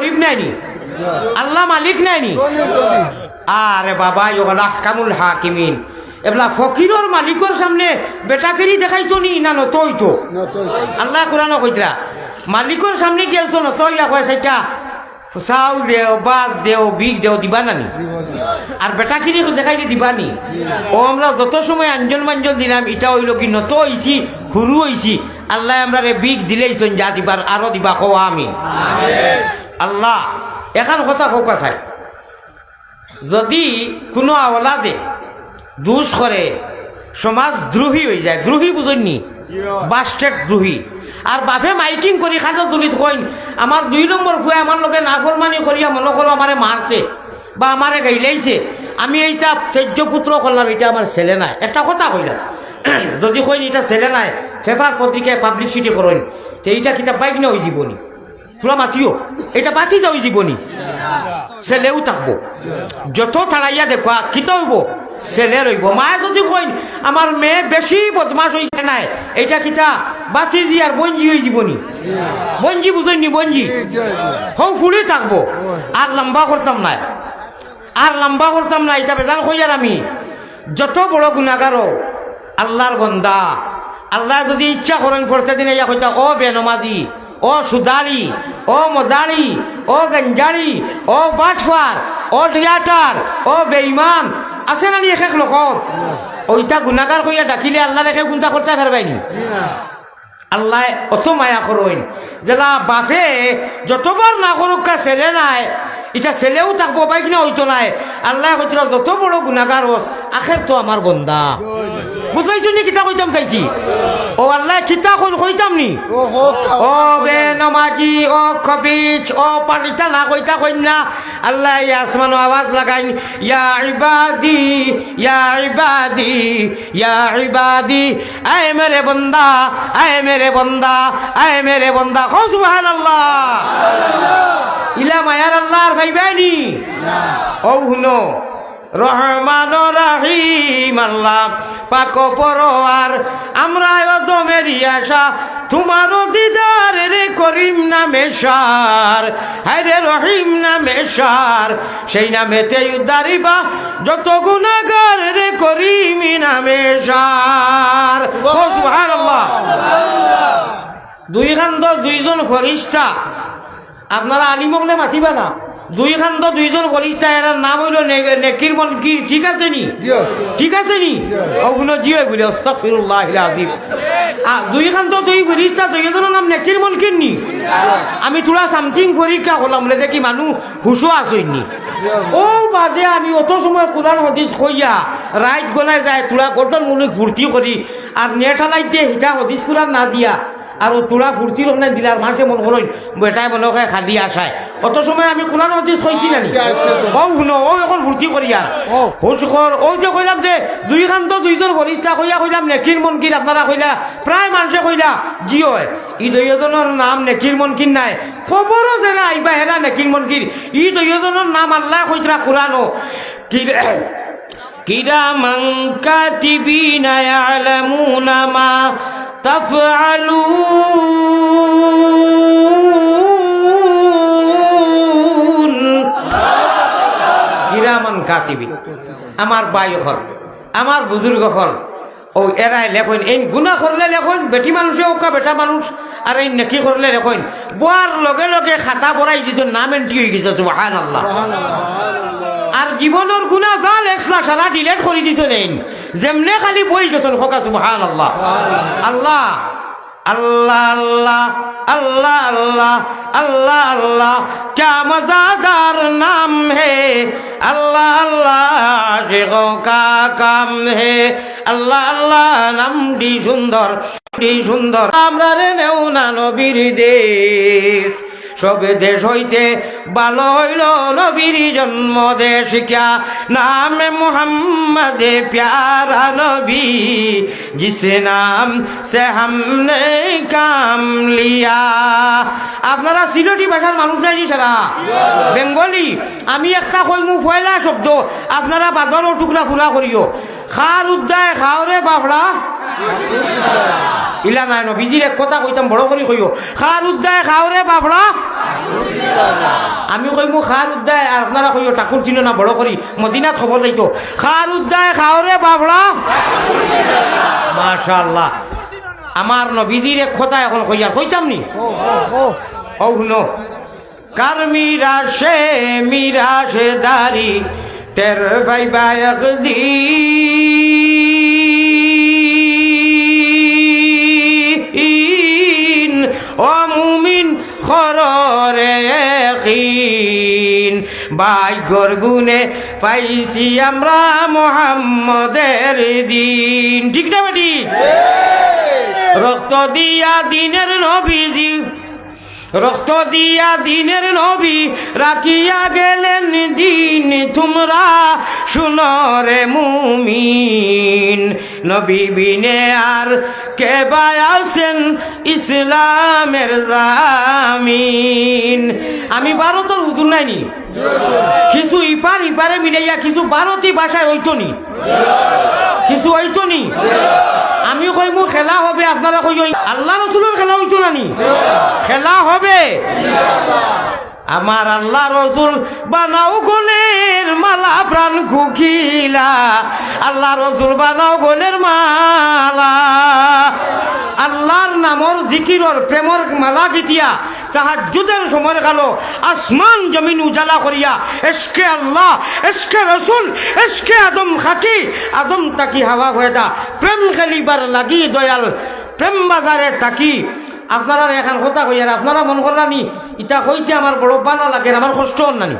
গরিব নাইনি আল্লাহ মালিক ধনী আরে বাবা ইগলা কামুল হাকিমিন। এবলা ফকিরর মালিকর সামনে বেটাকেরি দেখাইতো নি, না নতই তো? না আল্লাহ কোরআন কইতরা, মালিকর সামনে গেলছো নতই? কয়, সেটা চাউল দেও বাদ দেও, বিগ দেও, দিবা নানি আর বেটা কিনে দেখাই দিয়ে দিবানি ও, আমরা যত সময় আঞ্জন মাঞ্জন দিলাম, ইটা হইল কি নত হইছি, হুরু হইছি। আল্লাহ আমরা বিগ দিলেইছেন যা দিবার, আরও দিবা কো আমি আল্লাহ, এখান কথা হোক চাই যদি কোনো আওলাদে দুষ করে, সমাজ দ্রোহী হয়ে যায়, দ্রোহী বুঝননি বাস্টেড দ্রোহী। আর বাপে মাইকিং করি, খাটো তুলিত কইন, আমার দুই নম্বর ফুয়ে আমার লোকে নাফরমানি করিয়া মনে করো আমারে মারছে বা আমারে গাইলাইছে। আমি এইটা চৈদ্য পুত্র করলাম, এটা আমার ছেলে নাই। একটা কথা কইলাম। যদি কইন এটা ছেলে নাই পেপার পত্রিকায় পাবলিসিটি করেন তো এইটা কিতাব বাইক না ওই জীবনী তোরা মাতিও। এটা বাতি যাও জীবনী। ছেলেও থাকব। যত তাড়াইয়া দেখবা, কিত হইব? ছেলে রইব। মায়ে যদি কইন, আমার মেয়ে বেশি বদমাস হইছে নাই, এইটা কিতা? বাতি দি আর বঞ্জি হয়ে জীবনী। বঞ্জি বুঝইনি বঞ্জি হৌ ফুলি থাকব। আর লম্বা করতাম নাই। আর লম্বা করতাম না এটা বেজান কইয়ার আমি। যত বড় গুণাগারও আল্লাহর বন্দা। আল্লাহ যদি ইচ্ছা করেন করতে দিনে ইয়া কইতা ও বেনমাজি ও সুদালি, ও মদালি ও গঞ্জালি, ও বাটফার, ও থিয়েটার, ও বেইমান আছে না নি এক এক লোক ওইটা গুণাগার কইয়া ডাকিলে আল্লাহ রেখে গুণটা করতে পারবাইনি আল্লাহ অত মায়া করইন যেলা বাপে যতবার না করুক কা ছেলে নাই এটা ছেলেও থাকব পাই কিনা হইতো নাই। আল্লাহ কইছিল যত বড় গুণাগার হোস আখের তো আমার বন্দা। বুঝাইছো নি কিতা কইতাম চাইছি? আল্লাহ কিতা কই কইতাম নি? ও বে নমাজি ও খবিচ ও পানিতা না কইতা কইনা আল্লাহ ইয়া আসমানো আওয়াজ লাগাইন ইয়া ইবাদি ইয়া ইবাদি ইয়া ইবাদি আয় মেরে বন্দা আয় মেরে বন্দা আয় মেরে বন্দা। খো সুবহানাল্লাহ। ইলা মায়ার আল্লাহর ভাইবানি ও হুনো রহমান রাহিম আল্লাহ, পাক পরোয়ার আমরা অদমের আশা, তোমার দিদার রে করিম নামে সার। হায় রে রহিম নামে সার, সেই নামে নামেতে উদ্ধারিবা যত গুণাগার রে করিম নামে সার। দুই খান্দ দুইজন ফরিস্তা, আপনারা আলিমকলে মাতিবা না। দুই খান্দ দুইজন ফরিস্তা এর নাম হইল নে- নেকির কি ঠিক আছে নি? ঠিক আছে নি? ওগুলো জিও বলে আস্তাগফিরুল্লাহ আজিম দুই খান্দ দুই ফরিস্তা দুইজনের নাম নেকির মনকির নি? আমি তোলা সামথিং পরীক্ষা করলাম বলে দেখি মানুষ হুশো আসইনি ও বাদে আমি অত সময় কোরআন হদিস কইয়া রাইত গলায় যায় তোরা গঠন মূলক ফুর্তি করি আর নেটালাই দিয়ে হিতা হদিস কোরআন না দিয়া। আর ও তোরা ফুর্তি লোক নাই দিলে আর মানুষে মন করেন বেটাই মনে হয় খালি আসায় অত সময় আমি কোরআন হদিস কইছি না ও শুনো ও এখন ফুর্তি করি আর ও। হুশ কর যে কইলাম যে দুই খান তো দুইজন বরিষ্ঠা কইয়া কইলাম নেকির মনকির আপনারা কইলা প্রায় মানুষে কইলা জি হয় ই দুইজনের নাম নেকির মনকির নাই। খবরও যারা আইবা হেরা নেকির মনকির ই দুইজনের নাম আল্লাহ কইতরা কোরআনও কি কিরামান কাতিবিনা ইয়ালামুনা মা তাফআলুন। কিরামান কাতিবি। আমার বাই হল আমার বুজুর্গ হল ও এরাই লেখন এই গুণা করলে লেখন বেটি মানুষে ওকা বেটা মানুষ, আর এই নেকি করলে লেখন বোয়ার লগে লগে খাতা বড়াই দিত নাম এন্ট্রি হয়ে গেছে সুবহান আল্লাহ আর জীবনের গুণা জাল এক্সট্রা সারা ডিলেট করে দিছিলেন যেমনে খালি বই গেছেন হকা সুবহান আল্লাহ আল্লাহ আল্লাহ আল্লাহ আল্লাহ আল্লাহ আল্লাহ। আল্লাহ ক্যা মজাদার নাম হে। আল্লাহ আল্লাহ কা কাম হে। আল্লাহ আল্লাহ, নামটি সুন্দর সুন্দর। আমরা রে নেও না নবীর দেশ। সবে দেশ হইতে ভালো হইল নবীর জন্ম দেশ ক্যা। নামে মোহাম্মদে প্যারা নবী জিস নাম সে হামনে কাম লিয়া আপনারা সিলেটি ভাষার মানুষ নাই সারা? বেঙ্গলি। আমি একটা কই মু ফয়লা শব্দ আপনারা বাদর টুকরা ফুলা করিও। খার উদ্দায় খাওরে বাবড়া। ইলা নাই নবীজির এক কথা কইতাম, বড় করে কইও খার উদ্দায় খাওরে বাবড়া আমি কইমু খার উদ্দায় আর আপনারা কইও ঠাকুর চিনো না, বড় করি মদিনাত খবর যাইতো। খার উদ্দায় খাওরে বাবড়া মাশাআল্লাহ। আমার নবীজির এক কথা এখন কইয়া কইতাম নি? ও শুনো। কার মিরাশে মিরাশে দারি টের ভাই বায়ক দিন খররে কিন ভাগ্যর গুনে পাইছি আমরা মোহাম্মদের দিন। ঠিক না বেটি? রক্ত দিয়া দিনের নবীজি রক্ত দিয়া দিনের নবী রাখিয়া গেলেন দিন। তোমরা শুনরে মুমিন, নবী বিনে আর কে বায়াছেন ইসলামের জামিন। আমি ভারতের হুজুর নাইনি কিছু ইপার ইপারে মিলাইয়া কিছু ভারতী ভাষায় হইতো নি? কিছু হইতো নি? আমি কইমু, খেলা হবে, আপনারা কই আল্লাহ রসুলের খেলা হইতো না নি? খেলা হবে। আমার আল্লাহ রসুল বানাও গোলের মালা, প্রাণ কুকিলা আল্লাহ রসুল বানাও গোলের মালা। আল্লাহর নামর জিকিরর প্রেমর মালা গীতিয়া। সাহায্যদের সময় গেল। আসমান জমিন উজালা করিয়া, এসকে আল্লাহ, এসকে রসুল, এসকে আদম খাকি। আদম তাকি হাওয়া হয়ে দা প্রেম খেলিবার লাগি দয়াল, প্রেম বাজারে তাকি। আপনারা এখন কথা কইয়ার আপনারা মন করলানি ইটা কইতে আমার বড় বানা লাগে, আমার কষ্ট নানি।